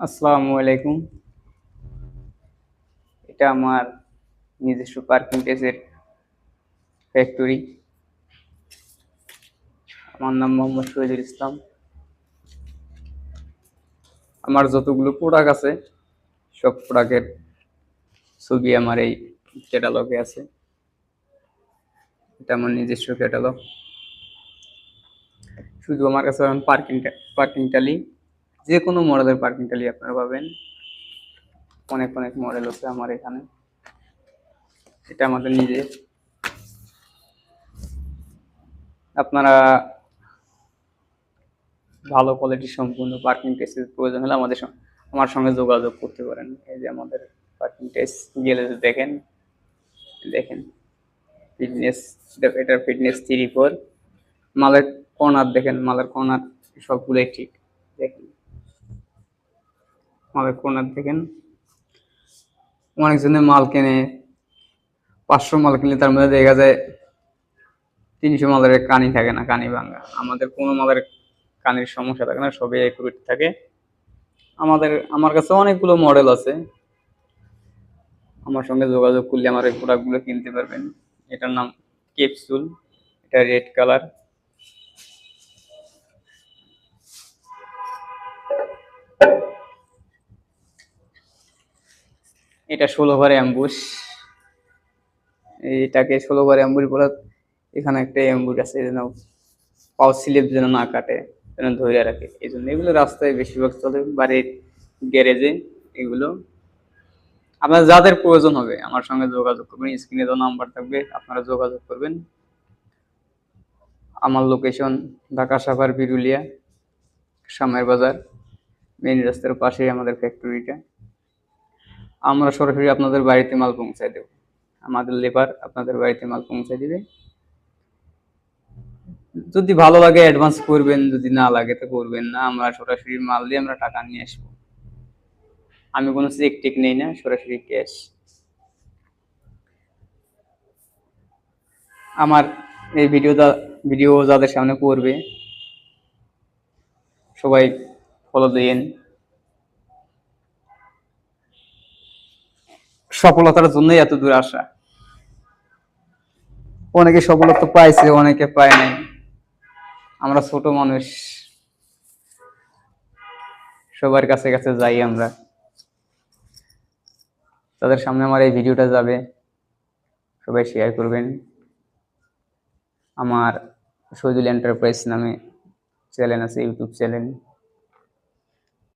আসসালামু আলাইকুম। এটা আমার নিজস্ব পার্কিং প্লেসের ফ্যাক্টরি আমার নাম মোহাম্মদ শহীদুল ইসলাম। আমার যতগুলো প্রোডাক্ট আছে, সব প্রোডাক্টের ছবি আমার এই ক্যাটালগে আছে। এটা আমার নিজস্ব ক্যাটালগ শুধু আমার কাছে পার্কিং পার্কিং টালি যে কোনো মডেলের পার্কিং টালি আপনারা পাবেন। অনেক অনেক মডেল আছে আমার এখানে। এটা আমাদের নিজের। আপনারা ভালো কোয়ালিটির সম্পূর্ণ পার্কিং টেস্টের প্রয়োজন হলে আমাদের আমার সঙ্গে যোগাযোগ করতে পারেন। এই যে আমাদের পার্কিং টেস্ট গেলে দেখেন। দেখেন। ফিটনেস এটার ফিটনেস থ্রি ফোর মালের কর্নার দেখেন, মালের কর্নার সবগুলোই ঠিক। দেখেন। মালের কর্নার দেখেন। অনেকজনে মাল কেনে, পাঁচশো মাল কিনলে তার মধ্যে দেখা যায় তিনশো মালের কানি থাকে না, কানি ভাঙা। আমাদের কোনো মালের কানির সমস্যা থাকে না, সবই একুরেট থাকে। আমাদের, আমার কাছে অনেকগুলো মডেল আছে। আমার সঙ্গে যোগাযোগ করলে আমার এই প্রোডাক্টগুলো কিনতে পারবেন। এটার নাম ক্যাপসুল এটা রেড কালার এটা ষোলো ঘরে অ্যাম্বুশ এটাকে ষোলো ঘরে অ্যাম্বুশ বলে এখানে একটা অ্যাম্বুশ আছে, যেন পাও স্লিপ যেন না কাটে, যেন ধরে রাখে। এই জন্য এগুলো রাস্তায় বেশিরভাগ চলে বাড়ির গ্যারেজে এগুলো। আপনার যাদের প্রয়োজন হবে, আমার সঙ্গে যোগাযোগ করবেন স্ক্রিনে তো নাম্বার থাকবে, আপনারা যোগাযোগ করবেন। আমার লোকেশন ঢাকা সাভার, বিরুলিয়া সামের বাজার মেন রাস্তার পাশেই আমাদের ফ্যাক্টরিটা আমরা সরাসরি আপনাদের বাড়িতে মাল পৌঁছায় দেব। আমাদের লেবার আপনাদের বাড়িতে মাল পৌঁছায় দিবে। যদি ভালো লাগে অ্যাডভান্স করবেন, যদি না লাগে তো করবেন না। আমরা সরাসরি মাল দিয়ে আমরা টাকা নিয়ে আসব। আমি কোনো চেক টেক নেই না, সরাসরি ক্যাশ আমার এই ভিডিওটা ভিডিও যাদের সামনে করবে, সবাই ফলো দিয়েন। সফলতার জন্যই এত দূর আসা। অনেকে সফলতা পাইছে, অনেকে পায় নাই। আমরা ছোট মানুষ। সবার কাছে কাছে যাই আমরা। তাদের সামনে আমার এই ভিডিওটা যাবে। সবাই শেয়ার করবেন। আমার শহীদুল এন্টারপ্রাইজ নামে চ্যানেল আছে, ইউটিউব চ্যানেল